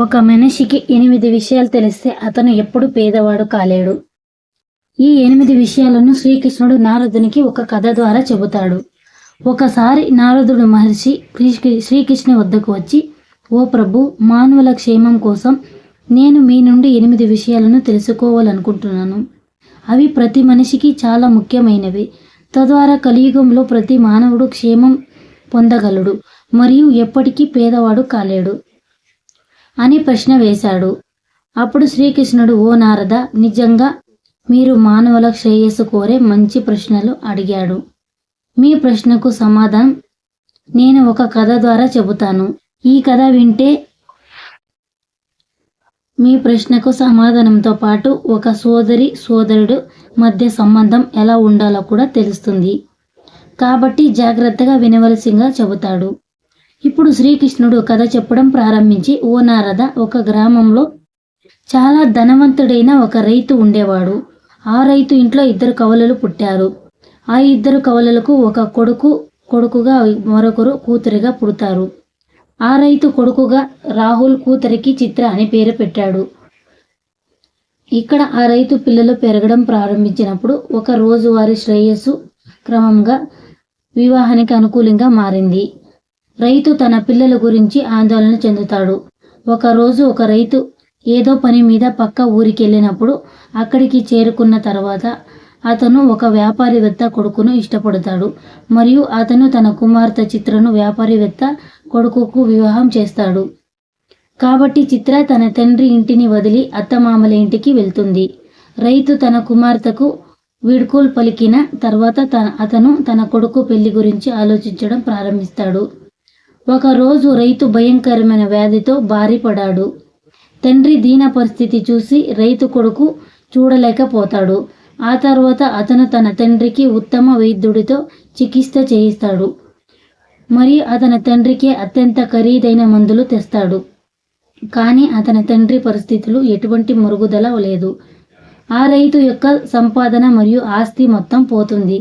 ఒక మనిషికి ఎనిమిది విషయాలు తెలిస్తే అతను ఎప్పుడు పేదవాడు కాలేడు. ఈ ఎనిమిది విషయాలను శ్రీకృష్ణుడు నారదునికి ఒక కథ ద్వారా చెబుతాడు. ఒకసారి నారదుడు మహర్షి శ్రీ- శ్రీకృష్ణ వద్దకు వచ్చి ఓ ప్రభు మానవుల క్షేమం కోసం నేను మీ నుండి ఎనిమిది విషయాలను తెలుసుకోవాలనుకుంటున్నాను. అవి ప్రతి మనిషికి చాలా ముఖ్యమైనవి. తద్వారా కలియుగంలో ప్రతి మానవుడు క్షేమం పొందగలడు మరియు ఎప్పటికీ పేదవాడు కాలేడు. అని ప్రశ్న వేశాడు. అప్పుడు శ్రీకృష్ణుడు ఓ నారద నిజంగా మీరు మానవుల శ్రేయస్సు కోరే మంచి ప్రశ్నలు అడిగాడు. మీ ప్రశ్నకు సమాధానం నేను ఒక కథ ద్వారా చెబుతాను. ఈ కథ వింటే మీ ప్రశ్నకు సమాధానంతో పాటు ఒక సోదరి సోదరుడు మధ్య సంబంధం ఎలా ఉండాలో కూడా తెలుస్తుంది. కాబట్టి జాగ్రత్తగా వినవలసింగా చెబుతాడు. ఇప్పుడు శ్రీకృష్ణుడు కథ చెప్పడం ప్రారంభించి ఓ నారద ఒక గ్రామంలో చాలా ధనవంతుడైన ఒక రైతు ఉండేవాడు. ఆ రైతు ఇంట్లో ఇద్దరు కవలలు పుట్టారు. ఆ ఇద్దరు కవలలకు ఒక కొడుకు కొడుకుగా మరొకరు కూతురిగా పుడతారు. ఆ రైతు కొడుకుగా రాహుల్ కూతురికి చిత్ర అని పేరు పెట్టాడు. ఇక్కడ ఆ రైతు పిల్లలు పెరగడం ప్రారంభించినప్పుడు ఒక రోజువారీ శ్రేయస్సు క్రమంగా వివాహానికి అనుకూలంగా మారింది. రైతు తన పిల్లల గురించి ఆందోళన చెందుతాడు. ఒకరోజు ఒక రైతు ఏదో పని మీద పక్క ఊరికి వెళ్ళినప్పుడు అక్కడికి చేరుకున్న తర్వాత అతను ఒక వ్యాపారివేత్త కొడుకును ఇష్టపడతాడు. మరియు అతను తన కుమార్తె చిత్రను వ్యాపారివేత్త కొడుకుకు వివాహం చేస్తాడు. కాబట్టి చిత్ర తన తండ్రి ఇంటిని వదిలి అత్తమామల ఇంటికి వెళ్తుంది. రైతు తన కుమార్తెకు వీడ్కోలు పలికిన తర్వాత తన అతను తన కొడుకు పెళ్ళి గురించి ఆలోచించడం ప్రారంభిస్తాడు. ఒకరోజు రైతు భయంకరమైన వ్యాధితో బారిపడాడు. తండ్రి దీన పరిస్థితి చూసి రైతు కొడుకు చూడలేకపోతాడు. ఆ తర్వాత అతను తన తండ్రికి ఉత్తమ వైద్యుడితో చికిత్స చేయిస్తాడు. మరియు అతని తండ్రికి అత్యంత ఖరీదైన మందులు తెస్తాడు. కానీ అతని తండ్రి పరిస్థితులు ఎటువంటి మరుగుదల లేదు. ఆ రైతు యొక్క సంపాదన మరియు ఆస్తి మొత్తం పోతుంది.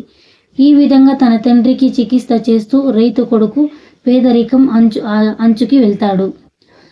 ఈ విధంగా తన తండ్రికి చికిత్స చేస్తూ రైతు కొడుకు పేదరికం అంచు అంచుకి వెళ్తాడు.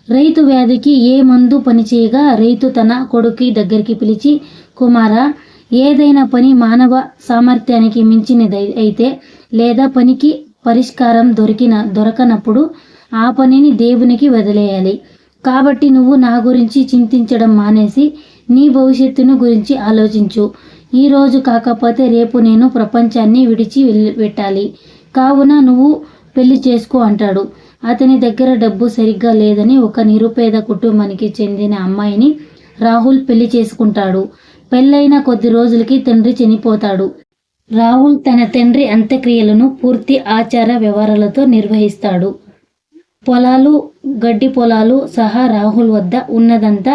రైతు వ్యాధికి ఏ మందు పనిచేయగా రైతు తన కొడుకు దగ్గరికి పిలిచి కుమారా ఏదైనా పని మానవ సామర్థ్యానికి మించినది అయితే లేదా పనికి పరిష్కారం దొరికిన దొరకనప్పుడు ఆ పనిని దేవునికి వదిలేయాలి. కాబట్టి నువ్వు నా గురించి చింతించడం మానేసి నీ భవిష్యత్తును గురించి ఆలోచించు. ఈ రోజు కాకపోతే రేపు నేను ప్రపంచాన్ని విడిచి వెళ్ళి పెట్టాలి కావున నువ్వు పెళ్ళి చేసుకో అంటాడు. అతని దగ్గర డబ్బు సరిగ్గా లేదని ఒక నిరుపేద కుటుంబానికి చెందిన అమ్మాయిని రాహుల్ పెళ్ళి చేసుకుంటాడు. పెళ్ళైన కొద్ది రోజులకి తండ్రి చనిపోతాడు. రాహుల్ తన తండ్రి అంత్యక్రియలను పూర్తి ఆచార వ్యవహారాలతో నిర్వహిస్తాడు. పొలాలు గడ్డి పొలాలు సహా రాహుల్ వద్ద ఉన్నదంతా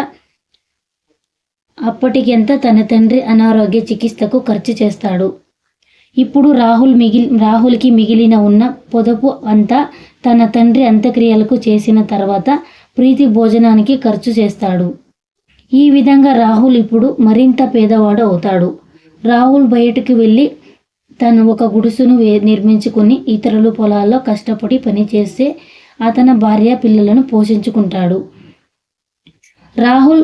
అప్పటికెంత తన తండ్రి అనారోగ్య చికిత్సకు ఖర్చు చేస్తాడు. ఇప్పుడు రాహుల్ మిగిలి రాహుల్కి మిగిలిన ఉన్న పొదుపు అంతా తన తండ్రి అంత్యక్రియలకు చేసిన తర్వాత ప్రీతి భోజనానికి ఖర్చు చేస్తాడు. ఈ విధంగా రాహుల్ ఇప్పుడు మరింత పేదవాడు అవుతాడు. రాహుల్ బయటకు వెళ్ళి తను ఒక గుడుసును నిర్మించుకుని ఇతరుల పొలాల్లో కష్టపడి పనిచేస్తే అతని భార్య పిల్లలను పోషించుకుంటాడు. రాహుల్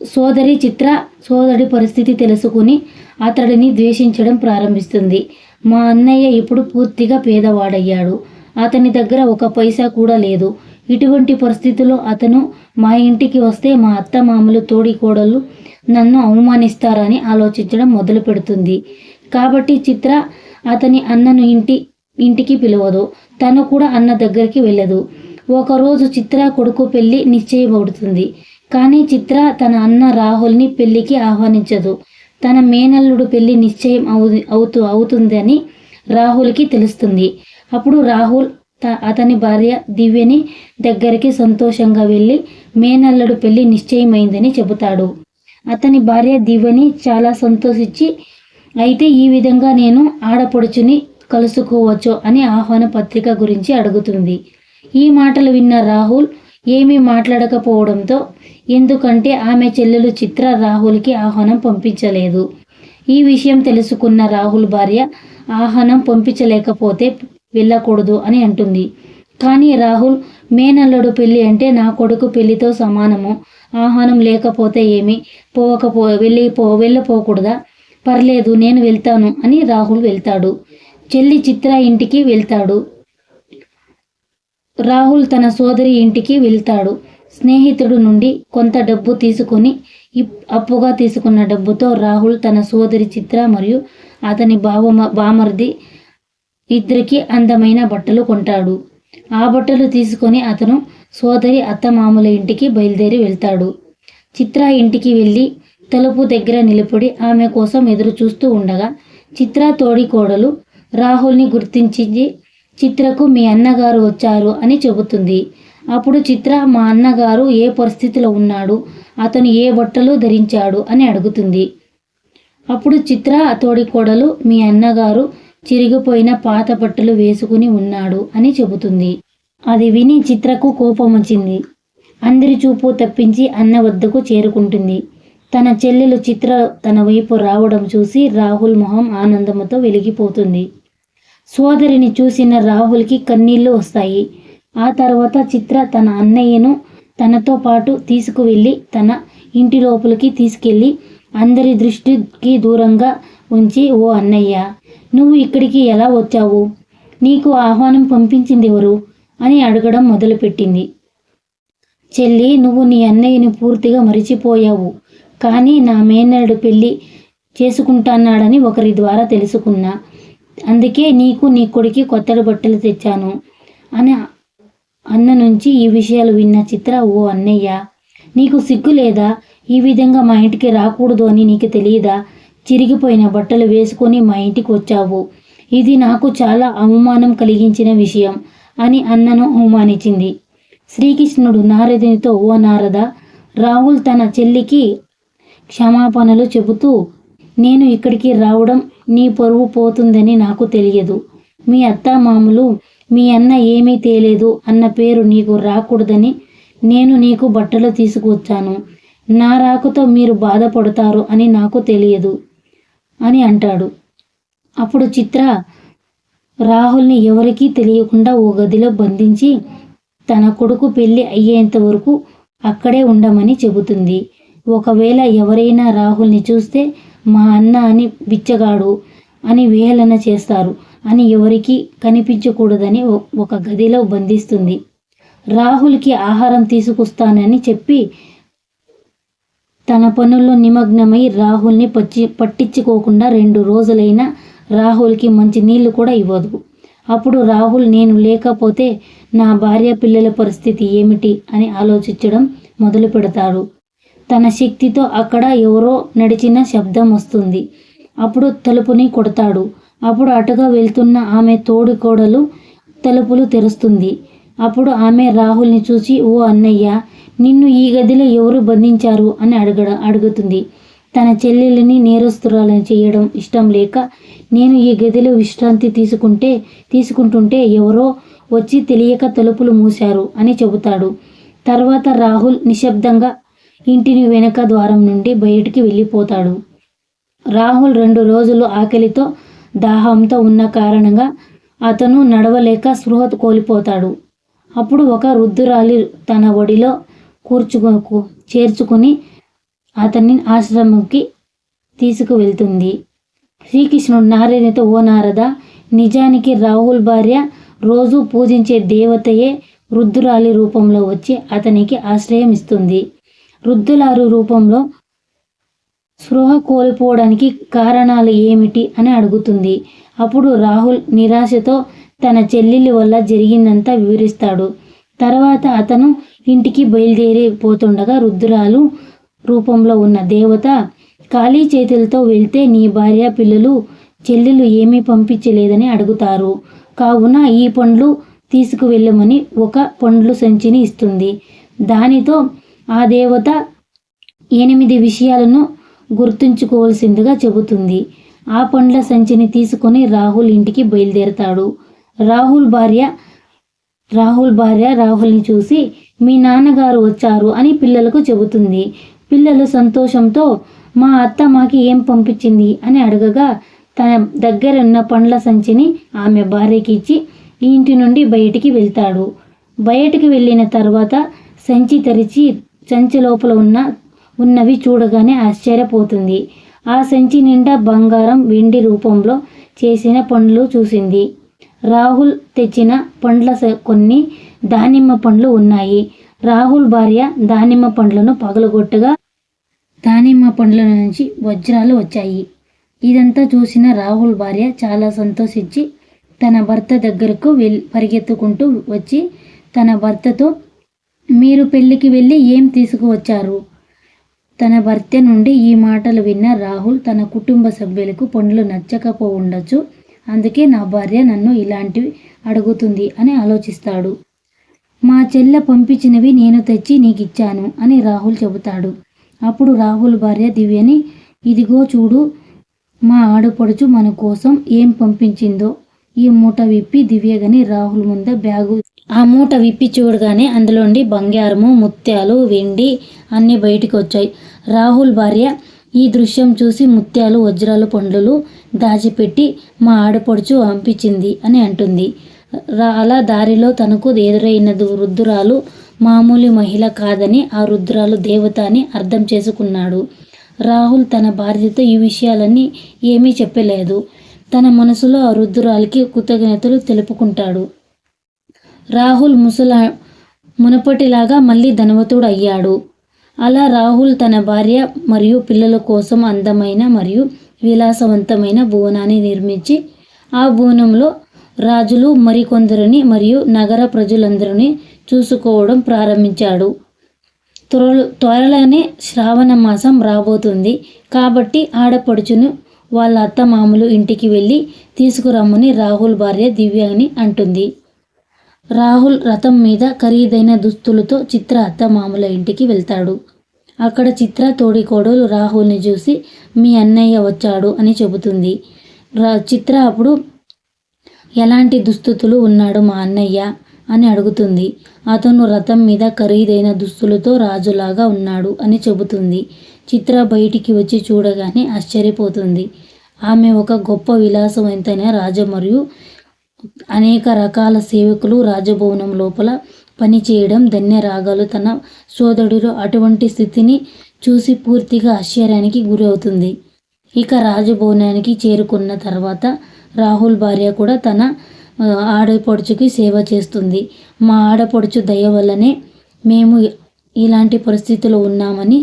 సోదరి చిత్ర సోదరి పరిస్థితి తెలుసుకుని అతడిని ద్వేషించడం ప్రారంభిస్తుంది. మా అన్నయ్య ఇప్పుడు పూర్తిగా పేదవాడయ్యాడు. అతని దగ్గర ఒక పైసా కూడా లేదు. ఇటువంటి పరిస్థితిలో అతను మా ఇంటికి వస్తే మా అత్త మామలు తోడికోడలు నన్ను అవమానిస్తారని ఆలోచించడం మొదలు పెడుతుంది. కాబట్టి చిత్ర అతని అన్నను ఇంటి ఇంటికి పిలవదు. తను కూడా అన్న దగ్గరికి వెళ్ళదు. ఒకరోజు చిత్ర కొడుకు పెళ్ళి నిశ్చయమవుతుంది. కానీ చిత్ర తన అన్న రాహుల్ని పెళ్ళికి ఆహ్వానించదు. తన మేనల్లుడు పెళ్ళి నిశ్చయం అవు అవుతూ అవుతుందని రాహుల్కి తెలుస్తుంది. అప్పుడు రాహుల్ త- అతని భార్య దివ్యని దగ్గరికి సంతోషంగా వెళ్ళి మేనల్లుడు పెళ్ళి నిశ్చయమైందని చెబుతాడు. అతని భార్య దివ్యని చాలా సంతోషించి అయితే ఈ విధంగా నేను ఆడపడుచుని కలుసుకోవచ్చు అని ఆహ్వాన పత్రిక గురించి అడుగుతుంది. ఈ మాటలు విన్న రాహుల్ ఏమీ మాట్లాడకపోవడంతో ఎందుకంటే ఆమె చెల్లెలు చిత్ర రాహుల్కి ఆహ్వానం పంపించలేదు. ఈ విషయం తెలుసుకున్న రాహుల్ భార్య ఆహ్వానం పంపించలేకపోతే వెళ్ళకూడదు అని అంటుంది. కానీ రాహుల్ మేనల్లుడు పెళ్ళి అంటే నా కొడుకు పెళ్ళితో సమానము. ఆహ్వానం లేకపోతే ఏమి? పోవకపో వెళ్ళి పో వెళ్ళపోకూడదా? పర్లేదు నేను వెళ్తాను అని రాహుల్ వెళ్తాడు. చెల్లి చిత్ర ఇంటికి వెళ్తాడు. రాహుల్ తన సోదరి ఇంటికి వెళ్తాడు. స్నేహితుడు నుండి కొంత డబ్బు తీసుకొని ఇప్- అప్పుగా తీసుకున్న డబ్బుతో రాహుల్ తన సోదరి చిత్ర మరియు అతని బావమ బామర్ది ఇద్దరికి అందమైన బట్టలు కొంటాడు. ఆ బట్టలు తీసుకొని అతను సోదరి అత్తమామల ఇంటికి బయలుదేరి వెళ్తాడు. చిత్ర ఇంటికి వెళ్ళి తలుపు దగ్గర నిలబడి ఆమె కోసం ఎదురు చూస్తూ ఉండగా చిత్ర తోడి కోడలు రాహుల్ని గుర్తించి చిత్రకు మీ అన్నగారు వచ్చారు అని చెబుతుంది. అప్పుడు చిత్ర మా అన్నగారు ఏ పరిస్థితిలో ఉన్నాడు? అతను ఏ బట్టలు ధరించాడు? అని అడుగుతుంది. అప్పుడు చిత్ర తోడి కోడలు మీ అన్నగారు చిరిగిపోయిన పాత బట్టలు వేసుకుని ఉన్నాడు అని చెబుతుంది. అది విని చిత్రకు కోపం వచ్చింది. అందరి చూపు తప్పించి అన్న వద్దకు చేరుకుంటుంది. తన చెల్లెలు చిత్ర తన వైపు రావడం చూసి రాహుల్ మొహం ఆనందంతో వెలిగిపోతుంది. సోదరిని చూసిన రాహుల్కి కన్నీళ్ళు వస్తాయి. ఆ తర్వాత చిత్ర తన అన్నయ్యను తనతో పాటు తీసుకువెళ్ళి తన ఇంటి లోపలికి తీసుకెళ్ళి అందరి దృష్టికి దూరంగా ఉంచి ఓ అన్నయ్య నువ్వు ఇక్కడికి ఎలా వచ్చావు? నీకు ఆహ్వానం పంపించింది ఎవరు అని అడగడం మొదలుపెట్టింది. చెల్లి నువ్వు నీ అన్నయ్యని పూర్తిగా మరిచిపోయావు. కానీ నా మేనరుడు పెళ్ళి చేసుకుంటాన్నాడని ఒకరి ద్వారా తెలుసుకున్నా. అందుకే నీకు నీ కొడుకి కొత్త బట్టలు తెచ్చాను అని అన్న నుంచి ఈ విషయాలు విన్న చిత్ర ఓ అన్నయ్య నీకు సిగ్గు లేదా? ఈ విధంగా మా ఇంటికి రాకూడదు అని నీకు తెలియదా? చిరిగిపోయిన బట్టలు వేసుకొని మా ఇంటికి వచ్చావు. ఇది నాకు చాలా అవమానం కలిగించిన విషయం అని అన్నను అవమానించింది. శ్రీకృష్ణుడు నారదునితో ఓ నారద రాహుల్ తన చెల్లికి క్షమాపణలు చెబుతూ నేను ఇక్కడికి రావడం నీ పొరుగు పోతుందని నాకు తెలియదు. మీ అత్తామామలు మీ అన్న ఏమీ తేలేదు అన్న పేరు నీకు రాకూడదని నేను నీకు బట్టలు తీసుకువచ్చాను. నా రాకతో మీరు బాధపడతారు అని నాకు తెలియదు అని అంటాడు. అప్పుడు చిత్ర రాహుల్ని ఎవరికీ తెలియకుండా ఓ గదిలో బంధించి తన కొడుకు పెళ్ళి అయ్యేంత వరకు అక్కడే ఉండమని చెబుతుంది. ఒకవేళ ఎవరైనా రాహుల్ని చూస్తే మా అన్న అని బిచ్చగాడు అని వేలన చేస్తారు. అని ఎవరికి కనిపించకూడదని ఒక గదిలో బంధిస్తుంది. రాహుల్కి ఆహారం తీసుకొస్తానని చెప్పి తన పనుల్లో నిమగ్నమై రాహుల్ని పచ్చి పట్టించుకోకుండా రెండు రోజులైనా రాహుల్కి మంచి నీళ్ళు కూడా ఇవ్వదు. అప్పుడు రాహుల్ నేను లేకపోతే నా భార్య పిల్లల పరిస్థితి ఏమిటి? అని ఆలోచించడం మొదలు పెడతాడు తన శక్తితో అక్కడ ఎవరో నడిచిన శబ్దం వస్తుంది. అప్పుడు తలుపుని కొడతాడు. అప్పుడు అటుగా వెళ్తున్న ఆమె తోడి కోడలు తలుపులు తెరుస్తుంది. అప్పుడు ఆమె రాహుల్ని చూసి ఓ అన్నయ్య నిన్ను ఈ గదిలో ఎవరు బంధించారు? అని అడగడ అడుగుతుంది. తన చెల్లెలిని నేరస్తురాలని చేయడం ఇష్టం లేక నేను ఈ గదిలో విశ్రాంతి తీసుకుంటే తీసుకుంటుంటే ఎవరో వచ్చి తెలియక తలుపులు మూశారు అని చెబుతాడు. తర్వాత రాహుల్ నిశ్శబ్దంగా ఇంటిని వెనక ద్వారం నుండి బయటికి వెళ్ళిపోతాడు. రాహుల్ రెండు రోజులు ఆకలితో దాహంతో ఉన్న కారణంగా అతను నడవలేక స్పృహ కోల్పోతాడు. అప్పుడు ఒక వృద్ధురాలి తన ఒడిలో కూర్చుకు చేర్చుకుని అతన్ని ఆశ్రమంకి తీసుకువెళ్తుంది. శ్రీకృష్ణుడు నారాయణతో ఓ నారద నిజానికి రాహుల్ భార్య రోజు పూజించే దేవతయే వృద్ధురాలి రూపంలో వచ్చి అతనికి ఆశ్రయం ఇస్తుంది. వృద్ధులారు రూపంలో స్పృహ కోల్పోవడానికి కారణాలు ఏమిటి అని అడుగుతుంది. అప్పుడు రాహుల్ నిరాశతో తన చెల్లెలి వల్ల జరిగిందంతా వివరిస్తాడు. తర్వాత అతను ఇంటికి బయలుదేరిపోతుండగా రుద్రాలు రూపంలో ఉన్న దేవత ఖాళీ చేతులతో వెళ్తే నీ భార్య పిల్లలు చెల్లెలు ఏమీ పంపించలేదని అడుగుతారు. కావున ఈ పండ్లు తీసుకువెళ్ళమని ఒక పండ్లు సంచిని ఇస్తుంది. దానితో ఆ దేవత ఎనిమిది విషయాలను గుర్తుంచుకోవాల్సిందిగా చెబుతుంది. ఆ పండ్ల సంచిని తీసుకొని రాహుల్ ఇంటికి బయలుదేరతాడు. రాహుల్ భార్య రాహుల్ భార్య రాహుల్ని చూసి మీ నాన్నగారు వచ్చారు అని పిల్లలకు చెబుతుంది. పిల్లలు సంతోషంతో మా అత్త మాకి ఏం పంపించింది? అని అడగగా తన దగ్గర ఉన్న పండ్ల సంచిని ఆమె భార్యకి ఇచ్చి ఇంటి నుండి బయటికి వెళ్తాడు. బయటికి వెళ్ళిన తర్వాత సంచి తెరిచి సంచి లోపల ఉన్న ఉన్నవి చూడగానే ఆశ్చర్యపోతుంది. ఆ సంచి నిండా బంగారం వెండి రూపంలో చేసిన పండ్లు చూసింది. రాహుల్ తెచ్చిన పండ్ల స- కొన్ని దానిమ్మ పండ్లు ఉన్నాయి. రాహుల్ భార్య దానిమ్మ పండ్లను పగలగొట్టగా దానిమ్మ పండ్ల నుంచి వజ్రాలు వచ్చాయి. ఇదంతా చూసిన రాహుల్ భార్య చాలా సంతోషించి తన భర్త దగ్గరకు వెల్ పరిగెత్తుకుంటూ వచ్చి తన భర్తతో మీరు పెళ్ళికి వెళ్ళి ఏం తీసుకువచ్చారు? తన భర్త నుండి ఈ మాటలు విన్న రాహుల్ తన కుటుంబ సభ్యులకు పండ్లు నచ్చకపో ఉండొచ్చు అందుకే నా భార్య నన్ను ఇలాంటివి అడుగుతుంది అని ఆలోచిస్తాడు. మా చెల్లె పంపించినవి నేను తెచ్చి నీకు ఇచ్చాను అని రాహుల్ చెబుతాడు. అప్పుడు రాహుల్ భార్య దివ్యని ఇదిగో చూడు మా ఆడపడుచు మన కోసం ఏం పంపించిందో? ఈ మూట విప్పి దివ్యగని రాహుల్ ముంద బ్యాగు ఆ మూట విప్పి చూడగానే అందులోండి బంగారము ముత్యాలు వెండి అన్నీ బయటికి వచ్చాయి రాహుల్ భార్య ఈ దృశ్యం చూసి ముత్యాలు వజ్రాలు పండ్లు దాచిపెట్టి మా ఆడపడుచు పంపించింది అని అంటుంది. అలా దారిలో తనకు ఎదురైన దు- వృద్ధురాలు మామూలు మహిళ కాదని ఆ రుద్రాలు దేవత అని అర్థం చేసుకున్నాడు. రాహుల్ తన భార్యతో ఈ విషయాలన్నీ ఏమీ చెప్పలేదు. తన మనసులో ఆ రుద్రాలకి కృతజ్ఞతలు తెలుపుకుంటాడు. రాహుల్ ముసలా మునపటిలాగా మళ్ళీ ధనవతుడు అయ్యాడు అలా రాహుల్ తన భార్య మరియు పిల్లల కోసం అందమైన మరియు విలాసవంతమైన భువనాన్ని నిర్మించి ఆ భువనంలో రాజులు మరికొందరిని మరియు నగర ప్రజలందరినీ చూసుకోవడం ప్రారంభించాడు. త్వరలో త్వరలోనే శ్రావణ మాసం రాబోతుంది. కాబట్టి ఆడపడుచును వాళ్ళ అత్తమామలు ఇంటికి వెళ్ళి తీసుకురమ్మని రాహుల్ భార్య దివ్య అని అంటుంది. రాహుల్ రథం మీద ఖరీదైన దుస్తులతో చిత్ర అత్తమామల ఇంటికి వెళ్తాడు. అక్కడ చిత్ర తోడికోడలు రాహుల్ని చూసి మీ అన్నయ్య వచ్చాడు అని చెబుతుంది. రా చిత్ర అప్పుడు ఎలాంటి దుస్థితులు ఉన్నాడు మా అన్నయ్య? అని అడుగుతుంది. అతను రథం మీద ఖరీదైన దుస్తులతో రాజులాగా ఉన్నాడు అని చెబుతుంది. చిత్ర బయటికి వచ్చి చూడగానే ఆశ్చర్యపోతుంది. ఆమె ఒక గొప్ప విలాసవంతైన రాజు మరియు అనేక రకాల సేవకులు రాజభవనం లోపల పనిచేయడం ధన్యరాగాలు తన సోదరుడు అటువంటి స్థితిని చూసి పూర్తిగా ఆశ్చర్యానికి గురవుతుంది. ఇక రాజభవనానికి చేరుకున్న తర్వాత రాహుల్ భార్య కూడా తన ఆడపడుచుకి సేవ చేస్తుంది. మా ఆడపడుచు దయ వల్లనే మేము ఇలాంటి పరిస్థితిలో ఉన్నామని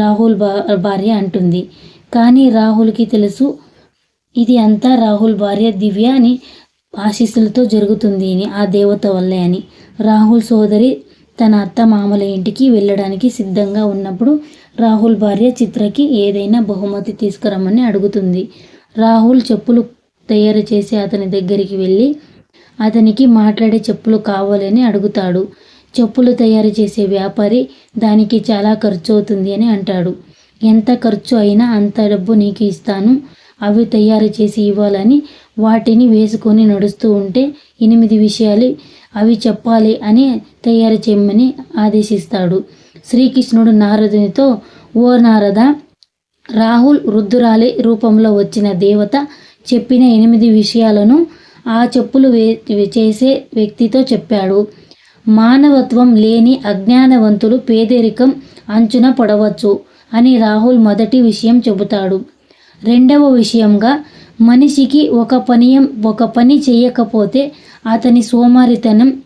రాహుల్ భా భార్య అంటుంది. కానీ రాహుల్కి తెలుసు ఇది అంతా రాహుల్ భార్య దివ్య అని ఆశీస్సులతో జరుగుతుంది అని ఆ దేవత వల్లే అని. రాహుల్ సోదరి తన అత్త మామల ఇంటికి వెళ్ళడానికి సిద్ధంగా ఉన్నప్పుడు రాహుల్ భార్య చిత్రకి ఏదైనా బహుమతి తీసుకురమ్మని అడుగుతుంది. రాహుల్ చెప్పులు తయారు చేసి అతని దగ్గరికి వెళ్ళి అతనికి మాట్లాడే చెప్పులు కావాలని అడుగుతాడు. చెప్పులు తయారు చేసే వ్యాపారి దానికి చాలా ఖర్చు అవుతుంది అని అంటాడు. ఎంత ఖర్చు అయినా అంత డబ్బు నీకు ఇస్తాను అవి తయారు చేసి ఇవ్వాలని వాటిని వేసుకొని నడుస్తూ ఉంటే ఎనిమిది విషయాలు అవి చెప్పాలి అని తయారు చేయమని ఆదేశిస్తాడు. శ్రీకృష్ణుడు నారదునితో ఓ నారద రాహుల్ రుద్దురాలి రూపంలో వచ్చిన దేవత చెప్పిన ఎనిమిది విషయాలను ఆ చెప్పులు వే వే- చేసే వ్యక్తితో చెప్పాడు. మానవత్వం లేని అజ్ఞానవంతులు పేదరికం అంచున పడవచ్చు అని రాహుల్ మొదటి విషయం చెబుతాడు. రెండవ విషయంగా మనిషికి ఒక పని ఒక పని చేయకపోతే అతని సోమారితనం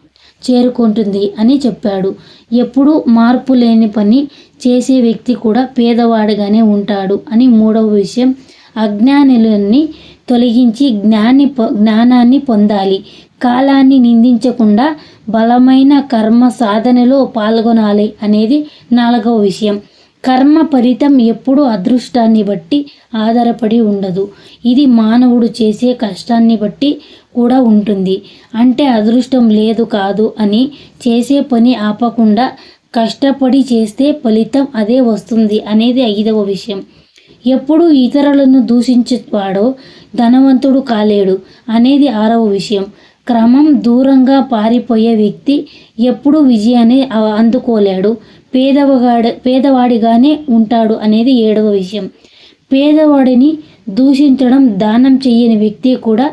చేరుకుంటుంది అని చెప్పాడు. ఎప్పుడూ మార్పు లేని పని చేసే వ్యక్తి కూడా పేదవాడిగానే ఉంటాడు అని మూడవ విషయం. అజ్ఞానులని తొలగించి జ్ఞాని జ్ఞానాన్ని పొందాలి. కాలాన్ని నిందించకుండా బలమైన కర్మ సాధనలో పాల్గొనాలి అనేది నాలుగవ విషయం. కర్మ ఫలితం ఎప్పుడూ అదృష్టాన్ని బట్టి ఆధారపడి ఉండదు. ఇది మానవుడు చేసే కష్టాన్ని బట్టి కూడా ఉంటుంది. అంటే అదృష్టం లేదు కాదు అని చేసే పని ఆపకుండా కష్టపడి చేస్తే ఫలితం అదే వస్తుంది అనేది ఐదవ విషయం. ఎప్పుడు ఇతరులను దూషించేవాడో ధనవంతుడు కాలేడు అనేది ఆరవ విషయం. క్రమం దూరంగా పారిపోయే వ్యక్తి ఎప్పుడూ విజయాన్ని అందుకోలేడు. పేదవగాడ పేదవాడిగానే ఉంటాడు అనేది ఏడవ విషయం. పేదవాడిని దూషించడం దానం చేయని వ్యక్తి కూడా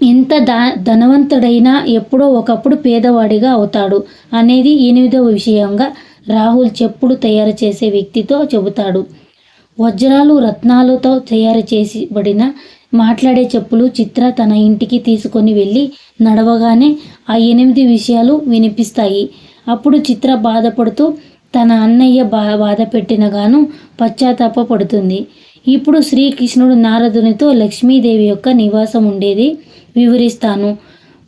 ఎంత దా ధనవంతుడైనా ఎప్పుడో ఒకప్పుడు పేదవాడిగా అవుతాడు అనేది ఎనిమిదవ విషయంగా రాహుల్ చెప్పుడు తయారు చేసే వ్యక్తితో చెబుతాడు. వజ్రాలు రత్నాలతో తయారు చేసిబడిన మాట్లాడే చెప్పులు చిత్ర తన ఇంటికి తీసుకొని వెళ్ళి నడవగానే ఆ ఎనిమిది విషయాలు వినిపిస్తాయి. అప్పుడు చిత్ర బాధపడుతూ తన అన్నయ్య బా బాధ పెట్టిన గాను పశ్చాత్తాప పడుతుంది ఇప్పుడు శ్రీకృష్ణుడు నారదునితో లక్ష్మీదేవి యొక్క నివాసం ఉండేది వివరిస్తాను.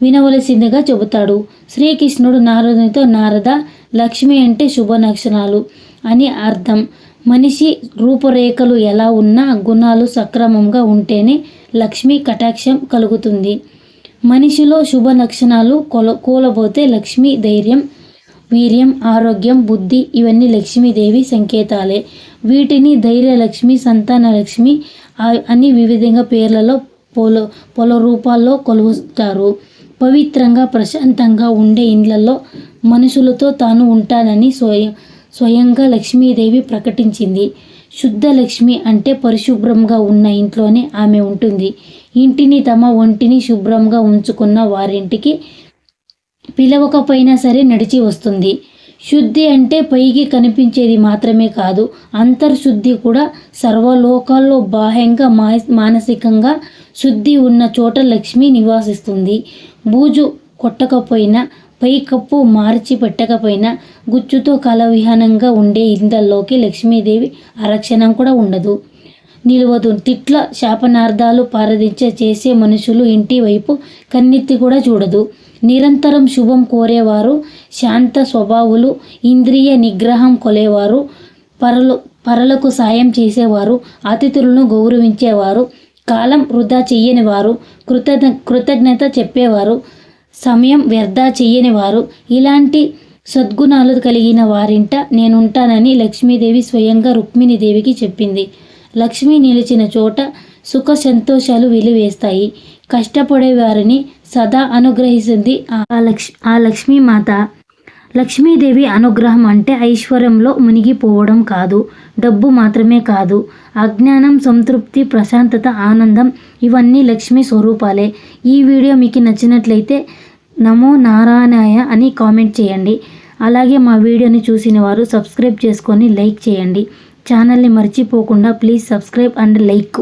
వినవలసిందిగా చెబుతాడు. శ్రీకృష్ణుడు నారదునితో నారద లక్ష్మి అంటే శుభ నక్షణాలు అని అర్థం. మనిషి రూపురేఖలు ఎలా ఉన్నా గుణాలు సక్రమంగా ఉంటేనే లక్ష్మి కటాక్షం కలుగుతుంది. మనిషిలో శుభ లక్షణాలు కొల కూలబోతే లక్ష్మి ధైర్యం వీర్యం ఆరోగ్యం బుద్ధి ఇవన్నీ లక్ష్మీదేవి సంకేతాలే. వీటిని ధైర్యలక్ష్మి సంతాన లక్ష్మి అని వివిధంగా పేర్లలో పొల పొల రూపాల్లో కొలుస్తారు. పవిత్రంగా ప్రశాంతంగా ఉండే ఇండ్లలో మనుషులతో తాను ఉంటానని స్వయం స్వయంగా లక్ష్మీదేవి ప్రకటించింది. శుద్ధ లక్ష్మి అంటే పరిశుభ్రంగా ఉన్న ఇంట్లోనే ఆమె ఉంటుంది. ఇంటిని తమ ఒంటిని శుభ్రంగా ఉంచుకున్న వారింటికి పిలవకపోయినా సరే నడిచి వస్తుంది. శుద్ధి అంటే పైకి కనిపించేది మాత్రమే కాదు అంతర్శుద్ధి కూడా సర్వలోకాల్లో బాహ్యంగా మా మానసికంగా శుద్ధి ఉన్న చోట లక్ష్మి నివాసిస్తుంది. బూజు కొట్టకపోయినా పై కప్పు మార్చి పెట్టకపోయినా గుచ్చుతో కలవిహనంగా ఉండే ఇందల్లోకి లక్ష్మీదేవి అరక్షణం కూడా ఉండదు. నిలువదు. తిట్ల శాపనార్థాలు పారదించే చేసే మనుషులు ఇంటి వైపు కన్నెత్తి కూడా చూడదు. నిరంతరం శుభం కోరేవారు శాంత స్వభావులు ఇంద్రియ నిగ్రహం కొలేవారు పరలు పరలకు సాయం చేసేవారు అతిథులను గౌరవించేవారు కాలం వృధా చెయ్యని వారు కృతజ్ఞ కృతజ్ఞత చెప్పేవారు సమయం వ్యర్థ చెయ్యని వారు ఇలాంటి సద్గుణాలు కలిగిన వారింట నేనుంటానని లక్ష్మీదేవి స్వయంగా రుక్మిణీదేవికి చెప్పింది. లక్ష్మి నిలిచిన చోట సుఖ సంతోషాలు వెలివేస్తాయి. కష్టపడే వారిని సదా అనుగ్రహిస్తుంది ఆ లక్ష్ ఆ లక్ష్మీమాత లక్ష్మీదేవి అనుగ్రహం అంటే ఐశ్వర్యంలో మునిగిపోవడం కాదు డబ్బు మాత్రమే కాదు. అజ్ఞానం సంతృప్తి ప్రశాంతత ఆనందం ఇవన్నీ లక్ష్మీ స్వరూపాలే. ఈ వీడియో మీకు నచ్చినట్లయితే నమో నారాయణాయ అని కామెంట్ చేయండి. అలాగే మా వీడియోని చూసిన వారు సబ్స్క్రైబ్ చేసుకొని లైక్ చేయండి. ఛానల్ని మర్చిపోకుండా ప్లీజ్ సబ్స్క్రైబ్ అండ్ లైక్.